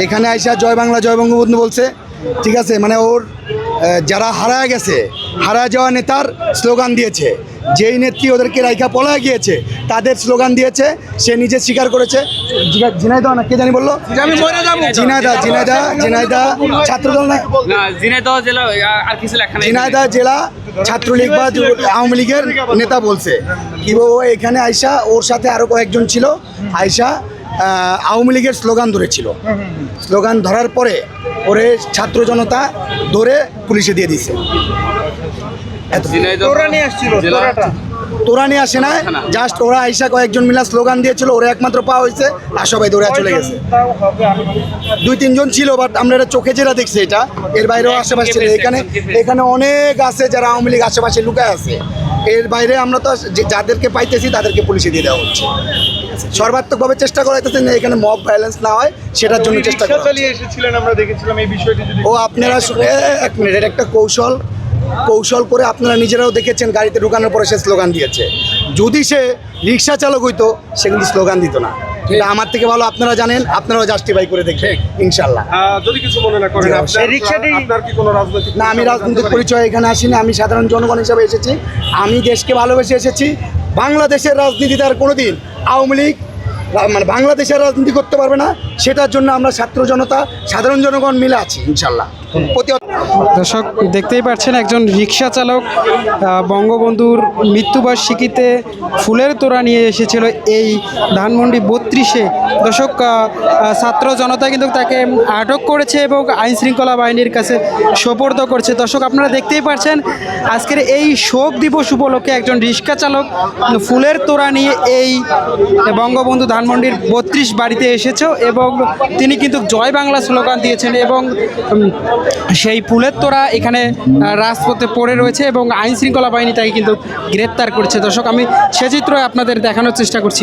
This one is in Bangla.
এখানে আইসা জয় বাংলা জয় বঙ্গবন্ধু বলছে ঠিক আছে? মানে ওর যারা হারায় গেছে হারায় যাওয়া নেতার স্লোগান দিয়েছে। যেই নেত্রী ওদেরকে রাইখা পলায় গিয়েছে তাদের স্লোগান দিয়েছে সে নিজে স্বীকার করেছে। জিনা- ঝিনাইদহ না কে জানি বলল? ঝিনাইদা ঝিনাইদা ঝিনাইদা ছাত্রদল না? ঝিনাইদহ জেলা ছাত্রলীগ বা আওয়ামী লীগের নেতা বলছে। কি ও এখানে আইসা ওর সাথে আরও কয়েকজন ছিল। আইসা আহ, আওয়ামী লীগের স্লোগান ধরেছিল। স্লোগান ধরার পরে ওরে ছাত্র জনতা ধরে পুলিশে দিয়ে দিছে। তোরা নিয়ে আসে না জাস্ট ওরা আইসা কয়েকজন মিলা স্লোগান দিয়েছিল ওরা একমাত্র পাওয়া হয়েছে আর সবাই দৌড়ে চলে গেছে। দুই তিনজন ছিল বাট আমরা এটা চোখে যেটা দেখছি এটা এর বাইরেও আশেপাশে ছিল। এখানে এখানে অনেক আছে যারা আওয়ামী লীগ আশেপাশে লুকায় আছে। এর বাইরে আমরা তো যাদেরকে পাইতেছি তাদেরকে পুলিশে দিয়ে দেওয়া হচ্ছে। সর্বাত্মকভাবে চেষ্টা করা হইতেছে না এখানে মব ভায়োলেন্স না হয় সেটার জন্য চেষ্টা করা চালিয়ে এসেছিলেন আমরা দেখেছিলাম এই বিষয়টি যদি ও আপনারা এক মিনিট এটা একটা কৌশল। কৌশল করে আপনারা নিজেরাও দেখেছেন গাড়িতে ঢুকানোর পরে সে স্লোগান দিয়েছে। যদি সে রিক্সা চালক হইতো সে কিন্তু স্লোগান দিত না। এটা আমার থেকে ভালো আপনারা জানেন আপনারাও জাস্টিফাই করে দেখবেন ইনশাল্লাহ যদি কিছু মনে না করেন। আপনার কি কোনো রাজনৈতিক না আমি রাজনৈতিক পরিচয় এখানে আসিনি আমি সাধারণ জনগণ হিসাবে এসেছি। আমি দেশকে ভালোবেসে এসেছি। বাংলাদেশের রাজনীতিতে আর কোনোদিন আওয়ামী লীগ মানে বাংলাদেশের রাজনীতি করতে পারবে না, সেটার জন্য আমরা ছাত্র জনতা, সাধারণ জনগণ মিলে আছি, ইনশাল্লাহ। দর্শক, দেখতেই পাচ্ছেন একজন রিক্সা চালক বঙ্গবন্ধুর মৃত্যুবার্ষিকীতে ফুলের তোড়া নিয়ে এসেছিল এই ধানমন্ডি বত্রিশে। দর্শক ছাত্র জনতা কিন্তু তাকে আটক করেছে এবং আইন শৃঙ্খলা বাহিনীর কাছে সোপর্দ করছে। দর্শক, আপনারা দেখতেই পাচ্ছেন, আজকের এই শোক দিবস উপলক্ষে একজন রিক্সা চালক ফুলের তোড়া নিয়ে এই বঙ্গবন্ধু ধানমন্ডির বত্রিশ বাড়িতে এসেছে এবং তিনি কিন্তু জয় বাংলা স্লোগান দিয়েছেন এবং সেই পুলের তোরা এখানে রাজপথে পড়ে রয়েছে এবং আইন শৃঙ্খলা বাহিনী তাকে কিন্তু গ্রেপ্তার করছে। দর্শক, আমি সে চিত্র আপনাদের দেখানোর চেষ্টা করছি।